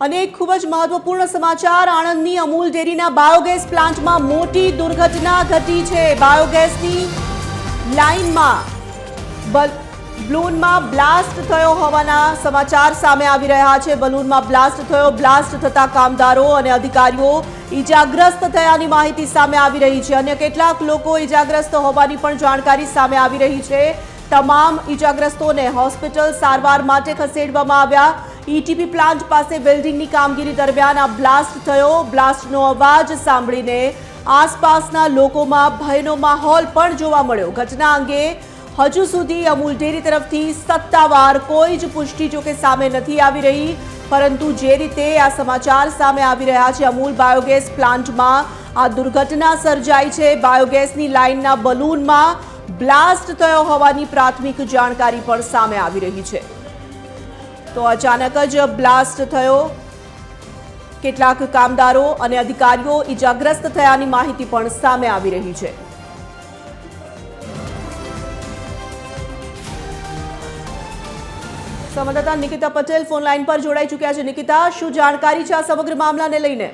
અને એક ખૂબ જ મહત્વપૂર્ણ સમાચાર, આણંદની અમૂલ ડેરીના બાયોગેસ પ્લાન્ટમાં મોટી દુર્ઘટના ઘટી છે. બાયોગેસની લાઇનમાં બલૂનમાં બ્લાસ્ટ થયો હોવાના સમાચાર સામે આવી રહ્યા છે. બલૂનમાં બ્લાસ્ટ થયો, બ્લાસ્ટ થતા કામદારો અને અધિકારીઓ ઈજાગ્રસ્ત થયાની માહિતી સામે આવી રહી છે. અન્ય કેટલાક લોકો ઈજાગ્રસ્ત હોવાની પણ જાણકારી સામે આવી રહી છે. તમામ ઈજાગ્રસ્તોને હોસ્પિટલ સારવાર માટે ખસેડવામાં આવ્યા ઈટીપી પ્લાન્ટ પાસે વેલ્ડિંગની કામગીરી દરમિયાન આ બ્લાસ્ટ થયો. બ્લાસ્ટનો અવાજ સાંભળીને આસપાસના લોકોમાં ભયનો માહોલ પણ જોવા મળ્યો. ઘટના અંગે હજુ સુધી અમૂલ ડેરી તરફથી સત્તાવાર કોઈ જ પુષ્ટિ જોકે સામે નથી આવી રહી. પરંતુ જે રીતે આ સમાચાર સામે આવી રહ્યા છે, અમૂલ બાયોગેસ પ્લાન્ટમાં આ દુર્ઘટના સર્જાઈ છે. બાયોગેસની લાઇનના બલૂનમાં બ્લાસ્ટ થયો હોવાની પ્રાથમિક જાણકારી પણ સામે આવી રહી છે. તો અચાનક જ બ્લાસ્ટ થયો. કેટલાક કામદારો અને અધિકારીઓ ઇજાગ્રસ્ત થયાની માહિતી પણ સામે આવી રહી છે. સંવાદદાતા નિકિતા પટેલ ફોન લાઈન પર જોડાઈ ચૂક્યા છે. નિકિતા, શું જાણકારી છે આ સમગ્ર મામલાને લઈને?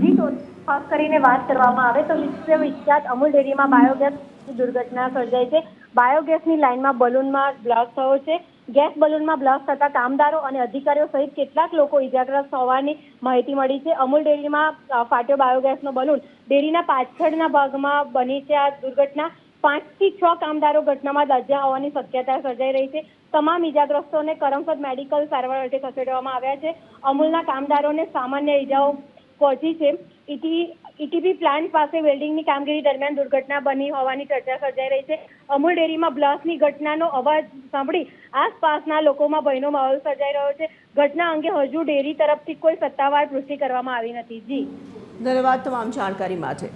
જી, તો ખાસ કરીને વાત કરવામાં આવે તો વિશ્વવિખ્યાત અમૂલ ડેરીમાં બાયોગેસ દુર્ઘટના સર્જાઈ છે. બાયોગેસની લાઇનમાં બલૂનમાં બ્લાસ્ટ થયો છે. ગેસ બલૂનમાં બ્લાસ્ટ થતા કામદારો અને અધિકારીઓ સહિત કેટલાક લોકો ઇજાગ્રસ્ત હોવાની માહિતી મળી છે. અમૂલ ડેરીમાં ફાટ્યો બાયોગેસનો બલૂન ડેરીના પાછળના ભાગમાં બની છે. આ દુર્ઘટના પાંચથી છ કામદારો ઘટનામાં દર્જા હોવાની શક્યતા સર્જાઈ રહી છે. તમામ ઇજાગ્રસ્તોને કરમસદ મેડિકલ સારવાર અર્થે ખસેડવામાં આવ્યા છે. અમૂલના કામદારોને સામાન્ય ઇજાઓ પહોંચી છે. ઈટી ઈટીપી પ્લાન્ટ પાસે વેલ્ડિંગની કામગીરી દરમિયાન દુર્ઘટના બની હોવાની ચર્ચા સર્જાઈ રહી છે. અમૂલ ડેરીમાં બ્લાસ્ટની ઘટનાનો અવાજ સાંભળી આસપાસના લોકોમાં ભયનો માહોલ સર્જાઈ રહ્યો છે. ઘટના અંગે હજુ ડેરી તરફથી કોઈ સત્તાવાર પુષ્ટિ કરવામાં આવી નથી. જી. ધન્યવાદ તમામ જાણકારી માટે